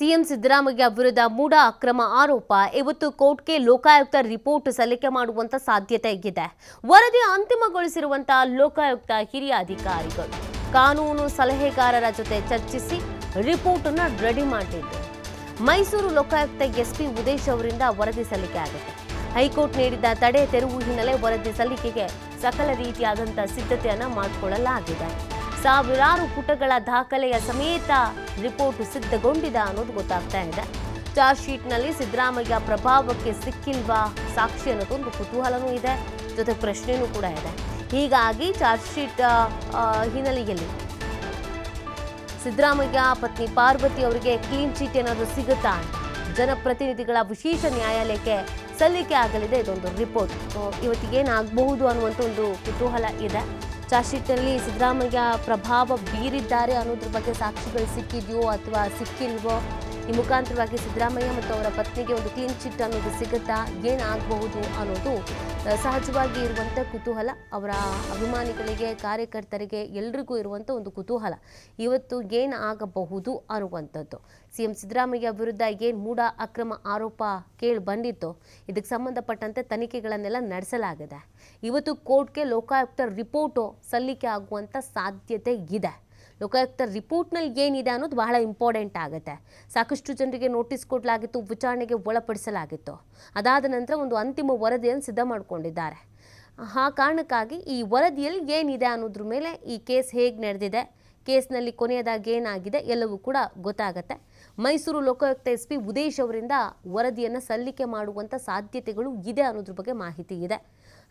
CM Siddaramaiah ವಿರುದ್ಧ ಮೂಡ ಅಕ್ರಮ ಆರೋಪ. ಇವತ್ತು ಕೋರ್ಟ್ಗೆ ಲೋಕಾಯುಕ್ತ ರಿಪೋರ್ಟ್ ಸಲ್ಲಿಕೆ ಮಾಡುವಂತ ಸಾಧ್ಯತೆ ಇದೆ. ವರದಿ ಅಂತಿಮಗೊಳಿಸಿರುವಂತಹ ಲೋಕಾಯುಕ್ತ ಹಿರಿಯ ಅಧಿಕಾರಿಗಳು. ಕಾನೂನು ಸಲಹೆಗಾರರ ಜೊತೆ ಚರ್ಚಿಸಿ ರಿಪೋರ್ಟ್ ಅನ್ನು ರೆಡಿ ಮಾಡಿದ್ದು ಮೈಸೂರು ಲೋಕಾಯುಕ್ತ ಎಸ್ಪಿ ಉದೇಶ್ ಅವರಿಂದ ವರದಿ ಸಲ್ಲಿಕೆ ಆಗುತ್ತೆ ಹೈಕೋರ್ಟ್ ನೀಡಿದ ತಡೆ ತೆರವು ಹಿನ್ನೆಲೆ ವರದಿ ಸಲ್ಲಿಕೆಗೆ ಸಕಲ ರೀತಿಯಾದಂತಹ ಸಿದ್ಧತೆಯನ್ನು ಮಾಡಿಕೊಳ್ಳಲಾಗಿದೆ. ಸಾವಿರಾರು ಪುಟಗಳ ದಾಖಲೆಯ ಸಮೇತ ರಿಪೋರ್ಟ್ ಸಿದ್ಧಗೊಂಡಿದೆ ಅನ್ನೋದು ಗೊತ್ತಾಗ್ತಾ ಇದೆ. ಚಾರ್ಜ್ ಶೀಟ್ನಲ್ಲಿ ಸಿದ್ದರಾಮಯ್ಯ ಪ್ರಭಾವಕ್ಕೆ ಸಿಕ್ಕಿಲ್ವಾ ಸಾಕ್ಷಿ ಅನ್ನೋದೊಂದು ಕುತೂಹಲನೂ ಇದೆ, ಜೊತೆ ಪ್ರಶ್ನೆನೂ ಕೂಡ ಇದೆ. ಹೀಗಾಗಿ ಚಾರ್ಜ್ ಶೀಟ್ ಹಿನ್ನೆಲೆಯಲ್ಲಿ ಸಿದ್ದರಾಮಯ್ಯ, ಪತ್ನಿ ಪಾರ್ವತಿ ಅವರಿಗೆ ಕ್ಲೀನ್ ಚೀಟ್ ಏನಾದರೂ ಸಿಗುತ್ತಾ? ಜನಪ್ರತಿನಿಧಿಗಳ ವಿಶೇಷ ನ್ಯಾಯಾಲಯಕ್ಕೆ ಸಲ್ಲಿಕೆ ಆಗಲಿದೆ ಇದೊಂದು ರಿಪೋರ್ಟ್. ಇವತ್ತಿಗೇನಾಗಬಹುದು ಅನ್ನುವಂಥ ಒಂದು ಕುತೂಹಲ ಇದೆ. ಚಾರ್ಜ್ ಶೀಟ್ನಲ್ಲಿ ಸಿದ್ದರಾಮಯ್ಯ ಪ್ರಭಾವ ಬೀರಿದ್ದಾರೆ ಅನ್ನೋದ್ರ ಬಗ್ಗೆ ಸಾಕ್ಷಿಗಳು ಸಿಕ್ಕಿದೆಯೋ ಅಥವಾ ಸಿಕ್ಕಿಲ್ವೋ? ಈ ಮುಖಾಂತರವಾಗಿ ಸಿದ್ದರಾಮಯ್ಯ ಮತ್ತು ಅವರ ಪತ್ನಿಗೆ ಒಂದು ಕ್ಲೀನ್ ಚಿಟ್ ಅನ್ನೋದು ಸಿಗುತ್ತಾ? ಏನಾಗಬಹುದು ಅನ್ನೋದು ಸಹಜವಾಗಿ ಇರುವಂಥ ಕುತೂಹಲ. ಅವರ ಅಭಿಮಾನಿಗಳಿಗೆ, ಕಾರ್ಯಕರ್ತರಿಗೆ ಎಲ್ರಿಗೂ ಇರುವಂಥ ಒಂದು ಕುತೂಹಲ. ಇವತ್ತು ಏನಾಗಬಹುದು ಅನ್ನುವಂಥದ್ದು. ಸಿ ಎಂ ಸಿದ್ದರಾಮಯ್ಯ ವಿರುದ್ಧ ಏನು ಮೂಢ ಅಕ್ರಮ ಆರೋಪ ಕೇಳಿ ಬಂದಿತ್ತು, ಇದಕ್ಕೆ ಸಂಬಂಧಪಟ್ಟಂತೆ ತನಿಖೆಗಳನ್ನೆಲ್ಲ ನಡೆಸಲಾಗಿದೆ. ಇವತ್ತು ಕೋರ್ಟ್ಗೆ ಲೋಕಾಯುಕ್ತ ರಿಪೋರ್ಟು ಸಲ್ಲಿಕೆ ಆಗುವಂಥ ಸಾಧ್ಯತೆ ಇದೆ. ಲೋಕಾಯುಕ್ತ ರಿಪೋರ್ಟ್ನಲ್ಲಿ ಏನಿದೆ ಅನ್ನೋದು ಬಹಳ ಇಂಪಾರ್ಟೆಂಟ್ ಆಗುತ್ತೆ. ಸಾಕಷ್ಟು ಜನರಿಗೆ ನೋಟಿಸ್ ಕೊಡಲಾಗಿತ್ತು, ವಿಚಾರಣೆಗೆ ಒಳಪಡಿಸಲಾಗಿತ್ತು. ಅದಾದ ನಂತರ ಒಂದು ಅಂತಿಮ ವರದಿಯನ್ನು ಸಿದ್ಧ ಮಾಡಿಕೊಂಡಿದ್ದಾರೆ. ಆ ಕಾರಣಕ್ಕಾಗಿ ಈ ವರದಿಯಲ್ಲಿ ಏನಿದೆ ಅನ್ನೋದ್ರ ಮೇಲೆ ಈ ಕೇಸ್ ಹೇಗೆ ನಡೆದಿದೆ, ಕೇಸ್ನಲ್ಲಿ ಕೊನೆಯದಾಗಿ ಏನಾಗಿದೆ ಎಲ್ಲವೂ ಕೂಡ ಗೊತ್ತಾಗತ್ತೆ. ಮೈಸೂರು ಲೋಕಾಯುಕ್ತ ಎಸ್ ಪಿ ಉದೇಶ್ ಅವರಿಂದ ವರದಿಯನ್ನು ಸಲ್ಲಿಕೆ ಮಾಡುವಂಥ ಸಾಧ್ಯತೆಗಳು ಇದೆ ಅನ್ನೋದ್ರ ಬಗ್ಗೆ ಮಾಹಿತಿ ಇದೆ.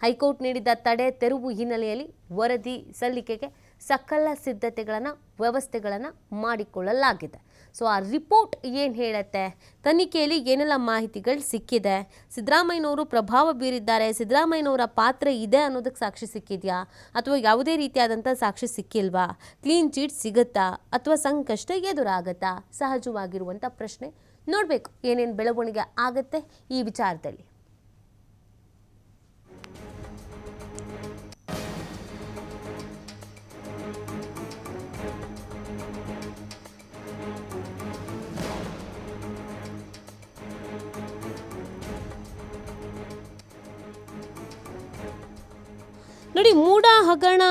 ಹೈಕೋರ್ಟ್ ನೀಡಿದ ತಡೆ ತೆರವು ಹಿನ್ನೆಲೆಯಲ್ಲಿ ವರದಿ ಸಲ್ಲಿಕೆಗೆ ಸಕಲ ಸಿದ್ಧತೆಗಳನ್ನು, ವ್ಯವಸ್ಥೆಗಳನ್ನು ಮಾಡಿಕೊಳ್ಳಲಾಗಿದೆ. ಸೊ ಆ ರಿಪೋರ್ಟ್ ಏನು ಹೇಳುತ್ತೆ? ತನಿಖೆಯಲ್ಲಿ ಏನೆಲ್ಲ ಮಾಹಿತಿಗಳು ಸಿಕ್ಕಿದೆ? ಸಿದ್ದರಾಮಯ್ಯನವರು ಪ್ರಭಾವ ಬೀರಿದ್ದಾರೆ. ಸಿದ್ದರಾಮಯ್ಯನವರ ಪಾತ್ರ ಇದೆ ಅನ್ನೋದಕ್ಕೆ ಸಾಕ್ಷಿ ಸಿಕ್ಕಿದೆಯಾ? ಅಥವಾ ಯಾವುದೇ ರೀತಿಯಾದಂಥ ಸಾಕ್ಷಿ ಸಿಕ್ಕಿಲ್ವಾ? ಕ್ಲೀನ್ ಚೀಟ್ ಸಿಗುತ್ತಾ? ಅಥವಾ ಸಂಕಷ್ಟ ಎದುರಾಗತ್ತಾ? ಸಹಜವಾಗಿರುವಂಥ ಪ್ರಶ್ನೆ ನೋಡಬೇಕು. ಏನೇನು ಬೆಳವಣಿಗೆ ಆಗುತ್ತೆ ಈ ವಿಚಾರದಲ್ಲಿ. ನೋಡಿ ಮೂಡ ಹಗರಣ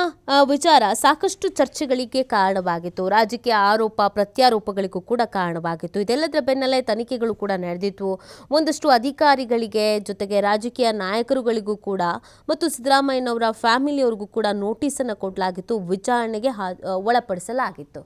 ವಿಚಾರ ಸಾಕಷ್ಟು ಚರ್ಚೆಗಳಿಗೆ ಕಾರಣವಾಗಿತ್ತು. ರಾಜಕೀಯ ಆರೋಪ, ಪ್ರತ್ಯಾರೋಪಗಳಿಗೂ ಕೂಡ ಕಾರಣವಾಗಿತ್ತು. ಇದೆಲ್ಲದರ ಬೆನ್ನಲ್ಲೇ ತನಿಖೆಗಳು ಕೂಡ ನಡೆದಿತ್ತು ಒಂದಷ್ಟು ಅಧಿಕಾರಿಗಳಿಗೆ ಜೊತೆಗೆ ರಾಜಕೀಯ ನಾಯಕರುಗಳಿಗೂ ಕೂಡ ಮತ್ತು ಸಿದ್ದರಾಮಯ್ಯನವರ ಫ್ಯಾಮಿಲಿಯವ್ರಿಗೂ ಕೂಡ ನೋಟಿಸನ್ನು ಕೊಡಲಾಗಿತ್ತು. ವಿಚಾರಣೆಗೆ ಒಳಪಡಿಸಲಾಗಿತ್ತು.